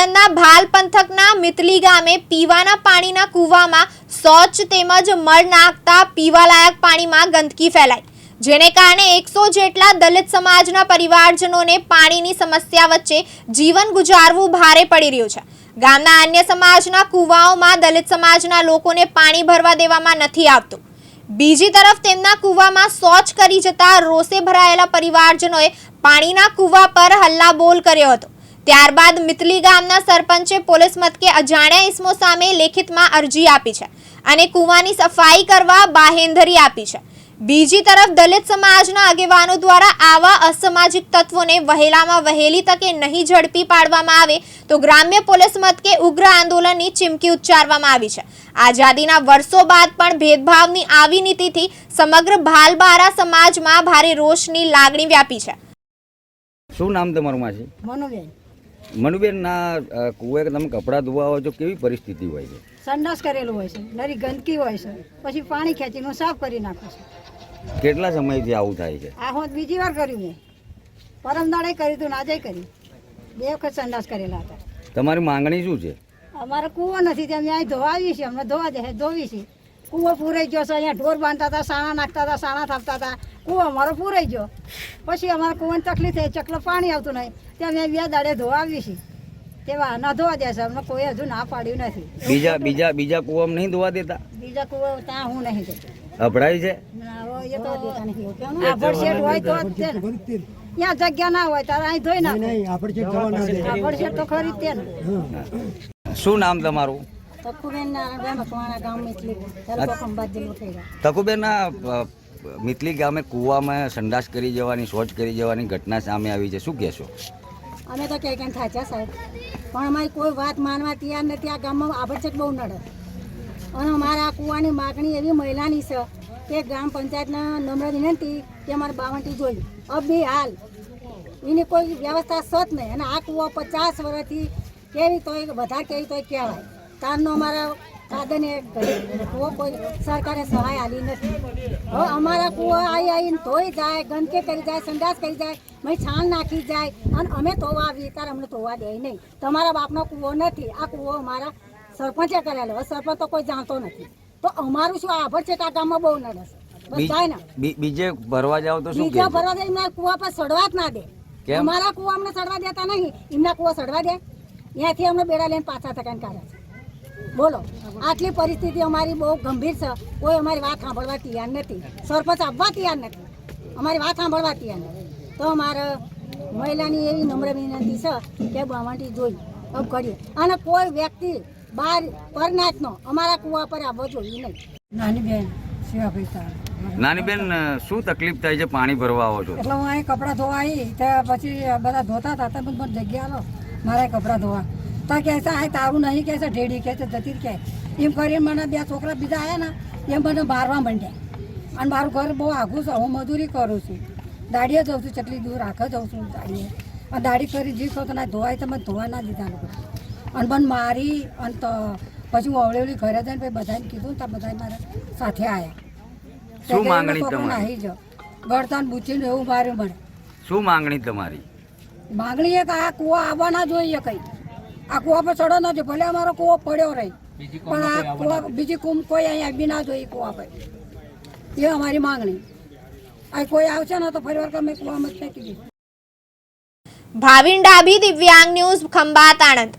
આણંદના ભાલ પંથકના મિતલી ગામે પીવાના પાણીના કૂવામાં શૌચ તેમજ મળ નાખતા પીવાલાયક પાણીમાં ગંદકી ફેલાઈ. જેને કારણે એકસો જેટલા દલિત સમાજના પરિવારજનોને પાણીની સમસ્યા વચ્ચે જીવન ગુજારવું ભારે પડી રહ્યું છે. ગામના અન્ય સમાજના કૂવાઓમાં દલિત સમાજના લોકોને પાણી ભરવા દેવામાં નથી આવતું. બીજી તરફ તેમના કૂવામાં શૌચ કરી જતા રોષે ભરાયેલા પરિવારજનોએ પાણીના કૂવા પર હલ્લાબોલ કર્યો હતો. ત્યારબાદ મિતલી ગામના સરપંચે પોલીસ મથકે અજાણ્યા ઇસમો સામે લેખિતમાં અરજી આપી છે અને કૂવાની સફાઈ કરવા બાહેંધરી આપી છે. બીજી તરફ દલિત સમાજના આગેવાનો દ્વારા આવા અસામાજિક તત્વોને વહેલામાં વહેલી તકે નહીં ઝડપી પાડવામાં આવે તો ગ્રામ્ય પોલીસ મથકે ઉગ્ર આંદોલનની ચીમકી ઉચ્ચારવામાં આવી છે. આઝાદીના વર્ષો બાદ પણ ભેદભાવની આવી નીતિથી સમગ્ર ભાલબારા સમાજમાં ભારે રોષની લાગણી વ્યાપી છે. શું નામ તમારું માસી? મનુબેન. મનુબેન ના કુએ તમે કપડાં ધોવા હોય તો કેવી પરિસ્થિતિ હોય છે? સંડાસ કરેલું હોય છે નરી ગંદકી હોય છે પછી પાણી ખેંચીને સાફ કરી નાખે છે. કેટલા સમયથી આવું થાય છે? આ હોત બીજી વાર કર્યું મેં. પરમ દાડે કર્યું હતું આજે કર્યું. બે વખત સંડાસ કરેલા હતા. તમારી માંગણી શું છે? અમારે કૂવો નથી ત્યાં અમે અહીં ધોવાવી છે અમને ધોવા દે ધોવી છીએ. કૂવો પૂરાઈ ગયો છે અહીંયા ઢોર બાંધતા હતા સાણા નાખતા હતા સાણા થાપતા હતા. કૂવો અમારો પૂરાઈ ગયો. પછી અમારે કુવાની તકલીફ થઈ ચકલો પાણી આવતું નહીં. તે અમે બે દાડે ધોવા આવીએ છીએ. તેવા ના ધોવા દે છે અમને કોઈ હજુ ના પાડ્યું નથી. બીજા બીજા બીજા કુવામાં નહીં ધોવા દેતા? બીજા કુવા ત્યાં હું નહીં જતો અભડાય છે? ના, ને. ત્યાં જગ્યા ના હોય તારે અહીં ધોઈ ના તો ખરી તે શું નામ તમારું? તકુબેન ના ગામ એટલી તકુબેન અ, મિતલી ગામે કૂવામાં સંડાસ કરી જવાની, શોચ કરી જવાની ઘટના સામે આવી છે. શું કહેશો? અમે તો ક્યાંય ક્યાંય થાચ્યા સાહેબ. પણ અમારી કોઈ વાત માનવા તૈયાર નથી. આ ગામમાં આભડચક બહુ નડે. અને અમારા આ કૂવાની માગણી એવી મહિલાની છે કે ગ્રામ પંચાયતના નમ્ર વિનંતી કે અમારે બાવંટી જોઈ અબ બી હાલ, એની કોઈ વ્યવસ્થા સત નહીં. અને આ કૂવા પચાસ વર્ષથી કેવી તો વધારે કેવી તો કહેવાય. તારનો અમારા સાધને કૂવો કોઈ સરકારે સહાય આલી નથી. હવે અમારા કૂવો આવી આવીને ધોઈ જાય ગંદકી કરી જાય સંડાસ કરી જાય મેં છાણ નાખી જાય અને અમે ધોવા આવીએ ત્યારે અમને ધોવા દે નહીં. તમારા બાપનો કૂવો નથી. આ કૂવો અમારા સરપંચે કરેલો. હવે સરપંચ તો કોઈ જાણતો નથી. તો અમારું શું આભર છે કે આ ગામમાં બહુ નડે છે? બસ જાય ને. બીજે ભરવા જાવ તો શું બીજા ભરવા દે એમના કૂવા પર સડવા જ ના દે. અમારા કૂવા અમને સડવા દેતા નહીં. એમના કૂવા સડવા દે. ત્યાંથી અમને બેડા લઈને પાછા થકાને કાઢે છે. બોલો આટલી પરિસ્થિતિ અમારી બહુ ગંભીર છે. કોઈ અમારી વાત સાંભળવા તૈયાર નથી. સરપંચ આવવા તૈયાર નથી. અમારી વાત સાંભળવા તૈયાર નથી. તો અમારે મહિલાની એવી નમ્ર વિનંતી છે કે બાવંટી જોઈ કરીએ. અને કોઈ વ્યક્તિ બહાર પરનાથનો અમારા કૂવા પર આવવો જોઈએ નહીં. નાની બેન નાની બેન શું તકલીફ થાય છે પાણી ભરવા આવો છો? એટલે હું અહીં કપડાં ધોવા આવી ત્યાં પછી બધા ધોતા હતા તમે મને જગ્યા લો મારે કપડાં ધોવા. તો કહે છે આ તારું નહીં કહે છે ઢેડી કહે છે જતી કહે. એમ કરીને મને બે છોકરા બીજા આવ્યા ને એમ મને મારવા માંડ્યા. અને મારું ઘર બહુ આઘું છે હું મજૂરી કરું છું. દાડીએ જઉં છું ચટલી દૂર આખે જઉં છું દાડીએ અને દાડી કરી જી છો તો ના ધોવાય તો મને ધોવા ના દીધા લોકો. અને મને મારી અને તો પછી હું અવળેવળી ઘરે જઈને પછી બધાને કીધું તો બધા મારા સાથે આવ્યા શું માંગણી તમારી? જાઓ ગળતાન બૂચીને એવું માર્યું મને. શું માંગણી તમારી? માંગણી એક આ કૂવા આવવા ના જોઈએ કઈ. આ કુવા પર ચડો નથી ભલે અમારો કુવો પડ્યો રહી. પણ આ કુવા બીજી કુમ કોઈ અહીંયા બી ના જોઈએ કુવા પર. એ અમારી માંગણી. આ કોઈ આવશે ને તો ફરી વાર અમે કુવામાં ફેંકી દઈએ. ભાવિન ડાભી દિવ્યાંગ ન્યૂઝ ખંભાત આણંદ.